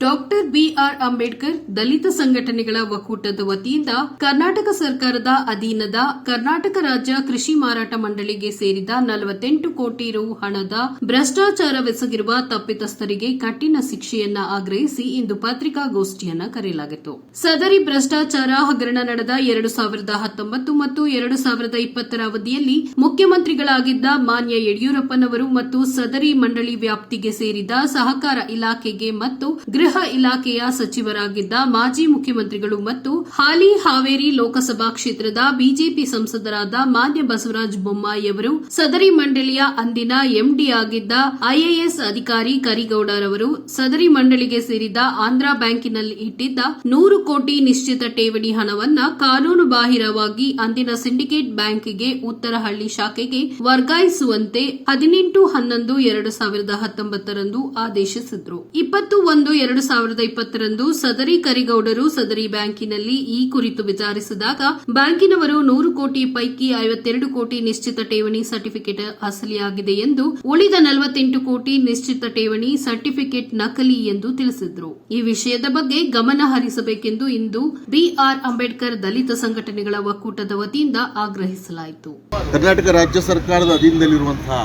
Doctor B R Ambedkar ದಲಿತ ಸಂಘಟನೆಗಳ ಒಕ್ಕೂಟದ ವತಿಯಿಂದ ಕರ್ನಾಟಕ ಸರ್ಕಾರದ ಅಧೀನದ ಕರ್ನಾಟಕ ರಾಜ್ಯ ಕೃಷಿ ಮಾರಾಟ ಮಂಡಳಿಗೆ ಸೇರಿದ ನಲವತ್ತೆಂಟು ಕೋಟಿ ರು ಹಣದ ಭ್ರಷ್ಟಾಚಾರವೆಸಗಿರುವ ತಪ್ಪಿತಸ್ಥರಿಗೆ ಕಠಿಣ ಶಿಕ್ಷೆಯನ್ನ ಆಗ್ರಹಿಸಿ ಇಂದು ಪತ್ರಿಕಾಗೋಷ್ಠಿಯನ್ನ ಕರೆಯಲಾಗಿತ್ತು. ಸದರಿ ಭ್ರಷ್ಟಾಚಾರ ಹಗರಣ ನಡೆದ ಎರಡು ಸಾವಿರದ ಹತ್ತೊಂಬತ್ತು ಮತ್ತು ಎರಡು ಸಾವಿರದ ಇಪ್ಪತ್ತರ ಅವಧಿಯಲ್ಲಿ ಮುಖ್ಯಮಂತ್ರಿಗಳಾಗಿದ್ದ ಮಾನ್ಯ ಯಡಿಯೂರಪ್ಪನವರು ಮತ್ತು ಸದರಿ ಮಂಡಳಿ ವ್ಯಾಪ್ತಿಗೆ ಸೇರಿದ ಸಹಕಾರ ಇಲಾಖೆಗೆ ಮತ್ತು ಇಲಾಖೆಯ ಸಚಿವರಾಗಿದ್ದ ಮಾಜಿ ಮುಖ್ಯಮಂತ್ರಿಗಳು ಮತ್ತು ಹಾಲಿ ಹಾವೇರಿ ಲೋಕಸಭಾ ಕ್ಷೇತ್ರದ ಬಿಜೆಪಿ ಸಂಸದರಾದ ಮಾನ್ಯ ಬಸವರಾಜ ಬೊಮ್ಮಾಯಿಯವರು ಸದರಿ ಮಂಡಳಿಯ ಅಂದಿನ ಎಂಡಿ ಆಗಿದ್ದ ಐಎಎಸ್ ಅಧಿಕಾರಿ ಕರಿಗೌಡರವರು ಸದರಿ ಮಂಡಳಿಗೆ ಸೇರಿದ ಆಂಧ್ರ ಬ್ಯಾಂಕಿನಲ್ಲಿ ಇಟ್ಟಿದ್ದ ನೂರು ಕೋಟಿ ನಿಶ್ಚಿತ ಠೇವಣಿ ಹಣವನ್ನ ಕಾನೂನು ಬಾಹಿರವಾಗಿ ಅಂದಿನ ಸಿಂಡಿಕೇಟ್ ಬ್ಯಾಂಕ್ಗೆ ಉತ್ತರಹಳ್ಳಿ ಶಾಖೆಗೆ ವರ್ಗಾಯಿಸುವಂತೆ ಹದಿನೆಂಟು ಹನ್ನೊಂದು ಎರಡು ಸಾವಿರದ ಹತ್ತೊಂಬತ್ತರಂದು ಆದೇಶಿಸಿದ್ರು. ಇಪ್ಪತ್ತು ಒಂದು ಎರಡು ಸಾವಿರದ ಇಪ್ಪತ್ತರಂದು ಸದರಿ ಕರಿಗೌಡರು ಸದರಿ ಬ್ಯಾಂಕಿನಲ್ಲಿ ಈ ಕುರಿತು ವಿಚಾರಿಸಿದಾಗ ಬ್ಯಾಂಕಿನವರು ನೂರು ಕೋಟಿ ಪೈಕಿ ಐವತ್ತೆರಡು ಕೋಟಿ ನಿಶ್ಚಿತ ಠೇವಣಿ ಸರ್ಟಿಫಿಕೇಟ್ ಅಸಲಿಯಾಗಿದೆ ಎಂದು ಉಳಿದ ನಲವತ್ತೆಂಟು ಕೋಟಿ ನಿಶ್ಚಿತ ಠೇವಣಿ ಸರ್ಟಿಫಿಕೇಟ್ ನಕಲಿ ಎಂದು ತಿಳಿಸಿದರು. ಈ ವಿಷಯದ ಬಗ್ಗೆ ಗಮನ ಹರಿಸಬೇಕೆಂದು ಇಂದು ಬಿಆರ್ ಅಂಬೇಡ್ಕರ್ ದಲಿತ ಸಂಘಟನೆಗಳ ಒಕ್ಕೂಟದ ವತಿಯಿಂದ ಆಗ್ರಹಿಸಲಾಯಿತು. ಕರ್ನಾಟಕ ರಾಜ್ಯ ಸರ್ಕಾರದ ಅಧೀನದಲ್ಲಿರುವಂತಹ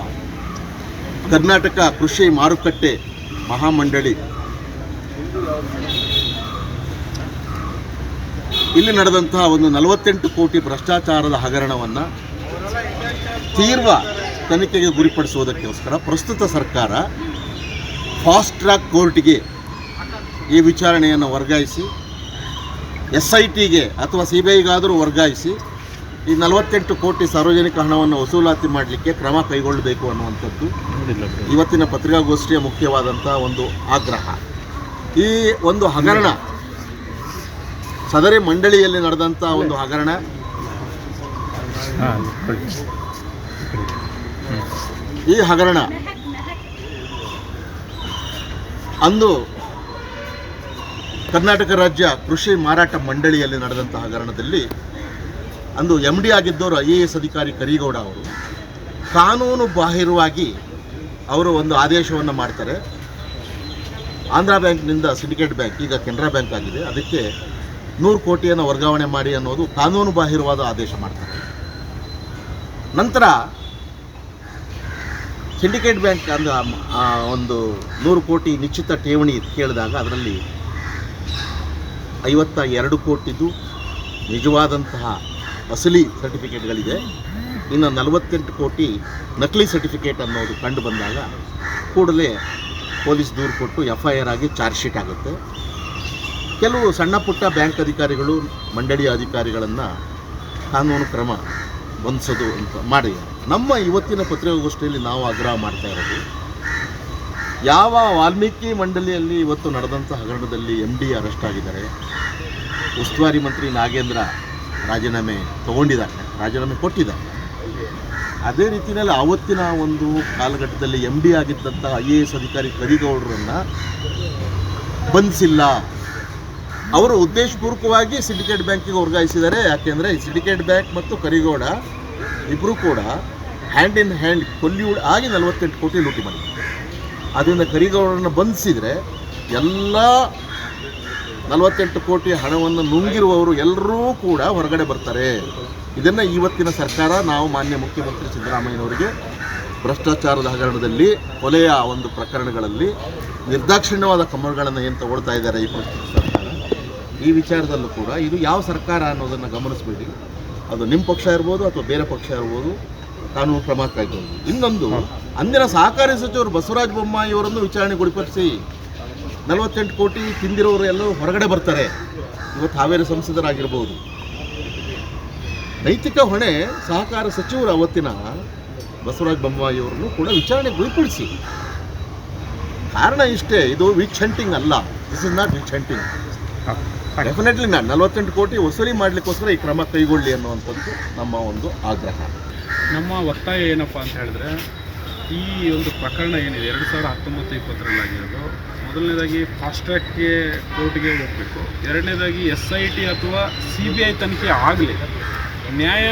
ಕರ್ನಾಟಕ ಕೃಷಿ ಮಾರುಕಟ್ಟೆ ಮಹಾಮಂಡಳಿ ಇಲ್ಲಿ ನಡೆದಂತಹ ಒಂದು ನಲವತ್ತೆಂಟು ಕೋಟಿ ಭ್ರಷ್ಟಾಚಾರದ ಹಗರಣವನ್ನು ತೀವ್ರ ತನಿಖೆಗೆ ಗುರಿಪಡಿಸುವುದಕ್ಕೋಸ್ಕರ ಪ್ರಸ್ತುತ ಸರ್ಕಾರ ಫಾಸ್ಟ್ ಟ್ರ್ಯಾಕ್ ಕೋರ್ಟ್ಗೆ ಈ ವಿಚಾರಣೆಯನ್ನು ವರ್ಗಾಯಿಸಿ ಎಸ್ ಐ ಟಿಗೆ ಅಥವಾ ಸಿ ಬಿ ಐಗಾದರೂ ವರ್ಗಾಯಿಸಿ ಈ ನಲವತ್ತೆಂಟು ಕೋಟಿ ಸಾರ್ವಜನಿಕ ಹಣವನ್ನು ವಸೂಲಾತಿ ಮಾಡಲಿಕ್ಕೆ ಕ್ರಮ ಕೈಗೊಳ್ಳಬೇಕು ಅನ್ನುವಂಥದ್ದು ಇವತ್ತಿನ ಪತ್ರಿಕಾಗೋಷ್ಠಿಯ ಮುಖ್ಯವಾದಂಥ ಒಂದು ಆಗ್ರಹ. ಈ ಒಂದು ಹಗರಣ ಸದರಿ ಮಂಡಳಿಯಲ್ಲಿ ನಡೆದಂಥ ಒಂದು ಹಗರಣ. ಈ ಹಗರಣ ಅಂದು ಕರ್ನಾಟಕ ರಾಜ್ಯ ಕೃಷಿ ಮಾರಾಟ ಮಂಡಳಿಯಲ್ಲಿ ನಡೆದಂಥ ಹಗರಣದಲ್ಲಿ ಅಂದು ಎಂ ಡಿ ಆಗಿದ್ದವರು ಐ ಎ ಎಸ್ ಅಧಿಕಾರಿ ಕರೀಗೌಡ ಅವರು ಕಾನೂನು ಬಾಹಿರವಾಗಿ ಅವರು ಒಂದು ಆದೇಶವನ್ನು ಮಾಡ್ತಾರೆ. ಆಂಧ್ರ ಬ್ಯಾಂಕ್ನಿಂದ ಸಿಂಡಿಕೇಟ್ ಬ್ಯಾಂಕ್, ಈಗ ಕೆನರಾ ಬ್ಯಾಂಕ್ ಆಗಿದೆ. ಅದಕ್ಕೆ ನೂರು ಕೋಟಿಯನ್ನು ವರ್ಗಾವಣೆ ಮಾಡಿ ಅನ್ನೋದು ಕಾನೂನು ಬಾಹಿರವಾದ ಆದೇಶ ಮಾಡ್ತಾರೆ. ನಂತರ ಸಿಂಡಿಕೇಟ್ ಬ್ಯಾಂಕ್ ಅಂದ ಒಂದು ನೂರು ಕೋಟಿ ನಿಶ್ಚಿತ ಠೇವಣಿ ಕೇಳಿದಾಗ ಅದರಲ್ಲಿ ಐವತ್ತ ಎರಡು ಕೋಟಿದು ನಿಜವಾದಂತಹ ಅಸಲಿ ಸರ್ಟಿಫಿಕೇಟ್ಗಳಿದೆ. ಇನ್ನು ನಲವತ್ತೆಂಟು ಕೋಟಿ ನಕಲಿ ಸರ್ಟಿಫಿಕೇಟ್ ಅನ್ನೋದು ಕಂಡು ಬಂದಾಗ ಕೂಡಲೇ ಪೊಲೀಸ್ ದೂರು ಕೊಟ್ಟು ಎಫ್ ಐ ಆರ್ ಆಗಿ ಚಾರ್ಜ್ ಶೀಟ್ ಆಗುತ್ತೆ. ಕೆಲವು ಸಣ್ಣ ಪುಟ್ಟ ಬ್ಯಾಂಕ್ ಅಧಿಕಾರಿಗಳು, ಮಂಡಳಿಯ ಅಧಿಕಾರಿಗಳನ್ನು ಕಾನೂನು ಕ್ರಮ ಬಂಧಿಸೋದು ಅಂತ ಮಾಡಿ. ನಮ್ಮ ಇವತ್ತಿನ ಪತ್ರಿಕಾಗೋಷ್ಠಿಯಲ್ಲಿ ನಾವು ಆಗ್ರಹ ಮಾಡ್ತಾ ಇರೋದು, ಯಾವ ವಾಲ್ಮೀಕಿ ಮಂಡಳಿಯಲ್ಲಿ ಇವತ್ತು ನಡೆದಂಥ ಹಗರಣದಲ್ಲಿ ಎಂ ಡಿ ಅರೆಸ್ಟ್ ಆಗಿದ್ದಾರೆ, ಉಸ್ತುವಾರಿ ಮಂತ್ರಿ ನಾಗೇಂದ್ರ ರಾಜೀನಾಮೆ ತಗೊಂಡಿದ್ದಾರೆ, ರಾಜೀನಾಮೆ ಕೊಟ್ಟಿದ್ದಾರೆ. ಅದೇ ರೀತಿಯಲ್ಲಿ ಆವತ್ತಿನ ಒಂದು ಕಾಲಘಟ್ಟದಲ್ಲಿ ಎಂ ಡಿ ಆಗಿದ್ದಂಥ ಐ ಎ ಎಸ್ ಅಧಿಕಾರಿ ಕರಿಗೌಡರನ್ನು ಬಂಧಿಸಿಲ್ಲ. ಅವರು ಉದ್ದೇಶಪೂರ್ವಕವಾಗಿ ಸಿಂಡಿಕೇಟ್ ಬ್ಯಾಂಕಿಗೆ ವರ್ಗಾಯಿಸಿದ್ದಾರೆ. ಯಾಕೆಂದರೆ ಸಿಂಡಿಕೇಟ್ ಬ್ಯಾಂಕ್ ಮತ್ತು ಕರಿಗೌಡ ಇಬ್ಬರೂ ಕೂಡ ಹ್ಯಾಂಡ್ ಇನ್ ಹ್ಯಾಂಡ್ ಕೊಲ್ಲಿಯೂಡ್ ಆಗಿ ನಲವತ್ತೆಂಟು ಕೋಟಿ ಲೂಟಿ ಮಾಡಿದ್ದಾರೆ ಅದರಿಂದ ಕರಿಗೌಡರನ್ನು ಬಂಧಿಸಿದರೆ ಎಲ್ಲ ನಲವತ್ತೆಂಟು ಕೋಟಿ ಹಣವನ್ನು ನುಂಗಿರುವವರು ಎಲ್ಲರೂ ಕೂಡ ಹೊರಗಡೆ ಬರ್ತಾರೆ. ಇದನ್ನು ಇವತ್ತಿನ ಸರ್ಕಾರ, ನಾವು ಮಾನ್ಯ ಮುಖ್ಯಮಂತ್ರಿ ಸಿದ್ದರಾಮಯ್ಯನವರಿಗೆ ಭ್ರಷ್ಟಾಚಾರದ ಹಗರಣದಲ್ಲಿ, ಕೊಲೆಯ ಒಂದು ಪ್ರಕರಣಗಳಲ್ಲಿ ನಿರ್ದಾಕ್ಷಿಣ್ಯವಾದ ಕ್ರಮಗಳನ್ನು ಏನು ತಗೊಳ್ತಾ ಇದ್ದಾರೆ ಈ ಪ್ರಸ್ತುತ ಸರ್ಕಾರ, ಈ ವಿಚಾರದಲ್ಲೂ ಕೂಡ ಇದು ಯಾವ ಸರ್ಕಾರ ಅನ್ನೋದನ್ನು ಗಮನಿಸಬೇಡಿ. ಅದು ನಿಮ್ಮ ಪಕ್ಷ ಇರ್ಬೋದು ಅಥವಾ ಬೇರೆ ಪಕ್ಷ ಇರ್ಬೋದು, ಕಾನೂನು ಕ್ರಮ ಕಾಯ್ದು ಇನ್ನೊಂದು, ಅಂದಿನ ಸಹಕಾರಿ ಸಚಿವರು ಬಸವರಾಜ ಬೊಮ್ಮಾಯಿಯವರನ್ನು ವಿಚಾರಣೆ ಗುರಿಪಡಿಸಿ ನಲವತ್ತೆಂಟು ಕೋಟಿ ತಿಂದಿರೋರು ಎಲ್ಲರೂ ಹೊರಗಡೆ ಬರ್ತಾರೆ. ಇವತ್ತು ಹಾವೇರಿ ಸಂಸದರಾಗಿರ್ಬೋದು. ನೈತಿಕ ಹೊಣೆ ಸಹಕಾರ ಸಚಿವರು ಅವತ್ತಿನ ಬಸವರಾಜ ಬೊಮ್ಮಾಯಿಯವರನ್ನು ಕೂಡ ವಿಚಾರಣೆ ಗುರಿಪಡಿಸಿ. ಕಾರಣ ಇಷ್ಟೇ, ಇದು ವಿಚ್ ಹಂಟಿಂಗ್ ಅಲ್ಲ. This is not witch hunting definitely ನಾನು ನಲವತ್ತೆಂಟು ಕೋಟಿ ವಸೂಲಿ ಮಾಡಲಿಕ್ಕೋಸ್ಕರ ಈ ಕ್ರಮ ಕೈಗೊಳ್ಳಿ ಅನ್ನುವಂಥದ್ದು ನಮ್ಮ ಒಂದು ಆಗ್ರಹ. ನಮ್ಮ ಒತ್ತಾಯ ಏನಪ್ಪ ಅಂತ ಹೇಳಿದ್ರೆ, ಈ ಒಂದು ಪ್ರಕರಣ ಏನಿದೆ, ಎರಡು ಸಾವಿರದ ಹತ್ತೊಂಬತ್ತು ಇಪ್ಪತ್ತರಲ್ಲಾಗಿರೋದು ಮೊದಲನೇದಾಗಿ ಫಾಸ್ಟ್ ಟ್ರ್ಯಾಕ್ಗೆ ಕೋರ್ಟ್ಗೆ ಹೋಗಬೇಕು. ಎರಡನೇದಾಗಿ ಎಸ್ ಐ ಟಿ ಅಥವಾ ಸಿ ಬಿ ಐ ತನಿಖೆ ಆಗಲಿ. ನ್ಯಾಯ,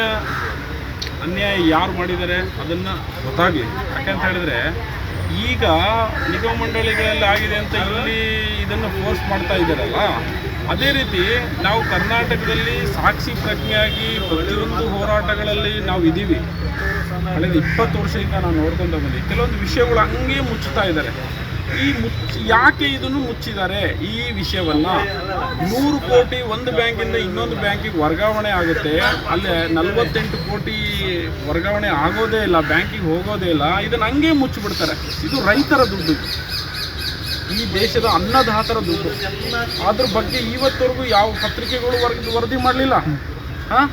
ಅನ್ಯಾಯ ಯಾರು ಮಾಡಿದ್ದಾರೆ ಅದನ್ನು ಗೊತ್ತಾಗಲಿ. ಯಾಕೆಂತ ಹೇಳಿದ್ರೆ, ಈಗ ನಿಗಮ ಮಂಡಳಿಗಳಲ್ಲಿ ಆಗಿದೆ ಅಂತ ಇಲ್ಲಿ ಇದನ್ನು ಫೋರ್ಸ್ ಮಾಡ್ತಾ ಇದ್ದಾರಲ್ಲ, ಅದೇ ರೀತಿ ನಾವು ಕರ್ನಾಟಕದಲ್ಲಿ ಸಾಕ್ಷಿ ಪ್ರಜ್ಞೆಯಾಗಿ ಪ್ರತಿಯೊಂದು ಹೋರಾಟಗಳಲ್ಲಿ ನಾವು ಇದ್ದೀವಿ ಕಳೆದ ಇಪ್ಪತ್ತು ವರ್ಷದಿಂದ ನಾವು ನೋಡ್ಕೊಂಡು ಬಂದೆ. ಕೆಲವೊಂದು ವಿಷಯಗಳು ಹಂಗೆ ಮುಚ್ಚುತ್ತಾ ಇದ್ದಾರೆ. ಈ ಮುಚ್ಚಿ ಯಾಕೆ ಇದನ್ನು ಮುಚ್ಚಿದ್ದಾರೆ? ಈ ವಿಷಯವನ್ನ ನೂರು ಕೋಟಿ ಒಂದು ಬ್ಯಾಂಕಿಂದ ಇನ್ನೊಂದು ಬ್ಯಾಂಕಿಗೆ ವರ್ಗಾವಣೆ ಆಗುತ್ತೆ. ಅಲ್ಲಿ ನಲ್ವತ್ತೆಂಟು ಕೋಟಿ ವರ್ಗಾವಣೆ ಆಗೋದೇ ಇಲ್ಲ, ಬ್ಯಾಂಕಿಗೆ ಹೋಗೋದೇ ಇಲ್ಲ. ಇದನ್ನ ಹಂಗೆ ಮುಚ್ಚಿಬಿಡ್ತಾರೆ. ಇದು ರೈತರ ದುಡ್ಡು. ಈ ದೇಶದ ಅನ್ನದಾತರ ದುಡ್ಡು. ಅದ್ರ ಬಗ್ಗೆ ಇವತ್ತವರೆಗೂ ಯಾವ ಪತ್ರಿಕೆಗಳು ವರದಿ ವರದಿ ಮಾಡಲಿಲ್ಲ. ಹಾಂ?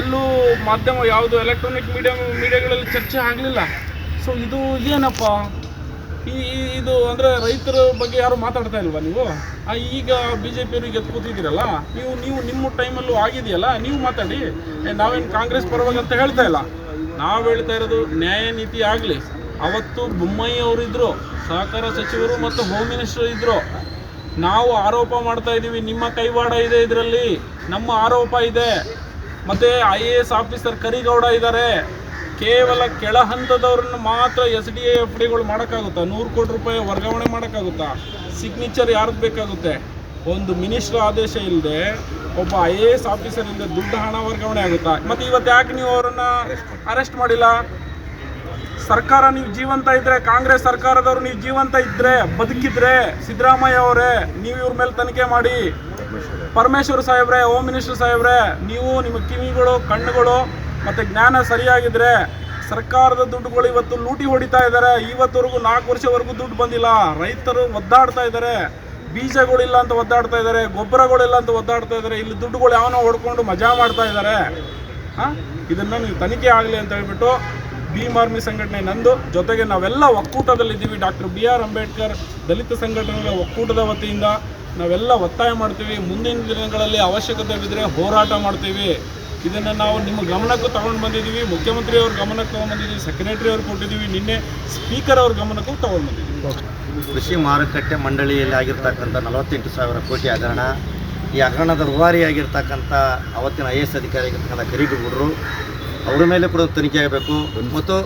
ಎಲ್ಲೂ ಮಾಧ್ಯಮ ಯಾವುದು ಎಲೆಕ್ಟ್ರಾನಿಕ್ ಮೀಡಿಯಾ ಮೀಡಿಯಾಗಳಲ್ಲಿ ಚರ್ಚೆ ಆಗಲಿಲ್ಲ. ಸೊ ಇದು ಏನಪ್ಪ ಈ ಇದು ಅಂದರೆ ರೈತರ ಬಗ್ಗೆ ಯಾರು ಮಾತಾಡ್ತಾ ಇಲ್ವಾ ನೀವು? ಈಗ ಬಿ ಜೆ ಪಿಯವ್ರಿಗೆ ಗೆದ್ದು ನೀವು ನೀವು ನಿಮ್ಮ ಟೈಮಲ್ಲೂ ಆಗಿದೆಯಲ್ಲ, ನೀವು ಮಾತಾಡಿ. ನಾವೇನು ಕಾಂಗ್ರೆಸ್ ಪರವಾಗಿ ಅಂತ ಹೇಳ್ತಾ ಇಲ್ಲ. ನಾವು ಹೇಳ್ತಾ ಇರೋದು ನ್ಯಾಯ ನೀತಿ ಆಗಲಿ. ಅವತ್ತು ಬೊಮ್ಮಾಯಿ ಅವರಿದ್ರು ಸಹಕಾರ ಸಚಿವರು ಮತ್ತು ಹೋಮ್ ಮಿನಿಸ್ಟರ್ ಇದ್ದರು ನಾವು ಆರೋಪ ಮಾಡ್ತಾ ಇದ್ದೀವಿ ನಿಮ್ಮ ಕೈವಾಡ ಇದೆ ಇದರಲ್ಲಿ. ನಮ್ಮ ಆರೋಪ ಇದೆ. ಮತ್ತು I A S officer Karigowda ಇದ್ದಾರೆ. ಕೇವಲ ಕೆಳ ಹಂತದವ್ರನ್ನ ಮಾತ್ರ ಎಸ್ ಡಿ ಎಫ್ ಡಿಗಳು ಮಾಡೋಕ್ಕಾಗುತ್ತಾ? ನೂರು ಕೋಟಿ ರೂಪಾಯಿ ವರ್ಗಾವಣೆ ಮಾಡೋಕ್ಕಾಗುತ್ತಾ? ಸಿಗ್ನೇಚರ್ ಯಾರ್ದು ಬೇಕಾಗುತ್ತೆ? ಒಂದು ಮಿನಿಸ್ಟ್ರ್ ಆದೇಶ ಇಲ್ಲದೆ ಒಬ್ಬ ಐ ಎ ಎಸ್ ಆಫೀಸರಿಂದ ದುಡ್ಡು ಹಣ ವರ್ಗಾವಣೆ ಆಗುತ್ತಾ? ಮತ್ತು ಇವತ್ತು ಯಾಕೆ ನೀವು ಅವರನ್ನು ಅರೆಸ್ಟ್ ಮಾಡಿಲ್ಲ? ಸರ್ಕಾರ ನೀವು ಜೀವಂತ ಇದ್ರೆ, ಕಾಂಗ್ರೆಸ್ ಸರ್ಕಾರದವ್ರು ನೀವು ಜೀವಂತ ಇದ್ರೆ, ಬದುಕಿದ್ರೆ, ಸಿದ್ದರಾಮಯ್ಯ ಅವರೇ, ನೀವು ಇವ್ರ ಮೇಲೆ ತನಿಖೆ ಮಾಡಿ. ಪರಮೇಶ್ವರ್ ಸಾಹೇಬ್ರೆ ಹೋಮ್ ಮಿನಿಸ್ಟರ್ ಸಾಹೇಬ್ರೆ, ನೀವು ನಿಮ್ಮ ಕಿವಿಗಳು, ಕಣ್ಣುಗಳು ಮತ್ತು ಜ್ಞಾನ ಸರಿಯಾಗಿದ್ರೆ ಸರ್ಕಾರದ ದುಡ್ಡುಗಳು ಇವತ್ತು ಲೂಟಿ ಹೊಡಿತಾ ಇದ್ದಾರೆ. ಇವತ್ತವರೆಗೂ ನಾಲ್ಕು ವರ್ಷವರೆಗೂ ದುಡ್ಡು ಬಂದಿಲ್ಲ. ರೈತರು ಒದ್ದಾಡ್ತಾ ಇದ್ದಾರೆ. ಬೀಜಗಳಿಲ್ಲ ಅಂತ ಒದ್ದಾಡ್ತಾ ಇದ್ದಾರೆ. ಗೊಬ್ಬರಗಳಿಲ್ಲ ಅಂತ ಒದ್ದಾಡ್ತಾ ಇದ್ದಾರೆ. ಇಲ್ಲಿ ದುಡ್ಡುಗಳು ಯಾವನೋ ಹೊಡ್ಕೊಂಡು ಮಜಾ ಮಾಡ್ತಾ ಇದ್ದಾರೆ. ಹಾಂ? ಇದನ್ನು ನೀವು ತನಿಖೆ ಆಗಲಿ ಅಂತ ಹೇಳ್ಬಿಟ್ಟು ಭೀಮ್ ಆರ್ಮಿ ಸಂಘಟನೆ ನಂದು, ಜೊತೆಗೆ ನಾವೆಲ್ಲ ಒಕ್ಕೂಟದಲ್ಲಿದ್ದೀವಿ. ಡಾಕ್ಟರ್ ಬಿ ಆರ್ ಅಂಬೇಡ್ಕರ್, ದಲಿತ ಸಂಘಟನೆಗಳ ಒಕ್ಕೂಟದ ವತಿಯಿಂದ ನಾವೆಲ್ಲ ಒತ್ತಾಯ ಮಾಡ್ತೀವಿ. ಮುಂದಿನ ದಿನಗಳಲ್ಲಿ ಅವಶ್ಯಕತೆ ಬಿದ್ದರೆ ಹೋರಾಟ ಮಾಡ್ತೀವಿ. ಇದನ್ನು ನಾವು ನಿಮ್ಮ ಗಮನಕ್ಕೂ ತಗೊಂಡು ಬಂದಿದ್ದೀವಿ. ಮುಖ್ಯಮಂತ್ರಿ ಅವ್ರ ಗಮನಕ್ಕೆ ತಗೊಂಡು ಬಂದಿದ್ದೀವಿ. ಸೆಕ್ರೆಟರಿ ಅವ್ರು ಕೊಟ್ಟಿದ್ದೀವಿ. ನಿನ್ನೆ ಸ್ಪೀಕರ್ ಅವ್ರ ಗಮನಕ್ಕೂ ತಗೊಂಡು ಬಂದಿದ್ದೀವಿ. ಕೃಷಿ ಮಾರುಕಟ್ಟೆ ಮಂಡಳಿಯಲ್ಲಿ ಆಗಿರ್ತಕ್ಕಂಥ ನಲವತ್ತೆಂಟು ಸಾವಿರ ಕೋಟಿ ಹಗರಣ, ಈ ಹಗರಣದ ರೂವಾರಿಯಾಗಿರ್ತಕ್ಕಂಥ ಅವತ್ತಿನ ಐ ಎ ಎಸ್ ಅಧಿಕಾರಿಗಿರ್ತಕ್ಕಂಥ ಗುಡ್ರು, ಅವರ ಮೇಲೆ ಕೂಡ ತನಿಖೆ ಆಗಬೇಕು. ಮತ್ತು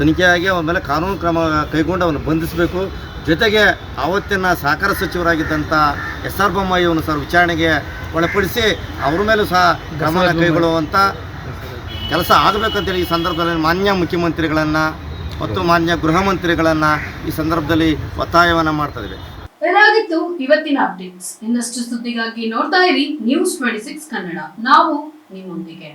ತನಿಖೆಯಾಗಿ ಅವನ ಮೇಲೆ ಕಾನೂನು ಕ್ರಮ ಕೈಗೊಂಡು ಅವನು ಬಂಧಿಸಬೇಕು. ಜೊತೆಗೆ ಆವತ್ತಿನ ಸಹಕಾರ ಸಚಿವರಾಗಿದ್ದಂಥ ಎಸ್ ಆರ್ ಬೊಮ್ಮಾಯಿಯನ್ನು ಸರ್ ವಿಚಾರಣೆಗೆ ಒಳಪಡಿಸಿ ಅವ್ರ ಮೇಲೂ ಸಹ ಕ್ರಮ ಕೈಗೊಳ್ಳುವಂಥ ಕೆಲಸ ಆಗಬೇಕಂತೇಳಿ ಈ ಸಂದರ್ಭದಲ್ಲಿ ಮಾನ್ಯ ಮುಖ್ಯಮಂತ್ರಿಗಳನ್ನು ಮತ್ತು ಮಾನ್ಯ ಗೃಹ ಮಂತ್ರಿಗಳನ್ನು ಈ ಸಂದರ್ಭದಲ್ಲಿ ಒತ್ತಾಯವನ್ನು ಮಾಡ್ತಾ ಇದ್ದೇವೆ. ಇದಾಗಿತ್ತು ಇವತ್ತಿನ ಅಪ್ಡೇಟ್ಸ್ ಇನ್ನಷ್ಟು ಸುದ್ದಿಗಾಗಿ ನೋಡ್ತಾ ಇರಿ ನ್ಯೂಸ್ ಟ್ವೆಂಟಿ ಸಿಕ್ಸ್ ಕನ್ನಡ. ನಾವು ನಿಮ್ಮೊಂದಿಗೆ.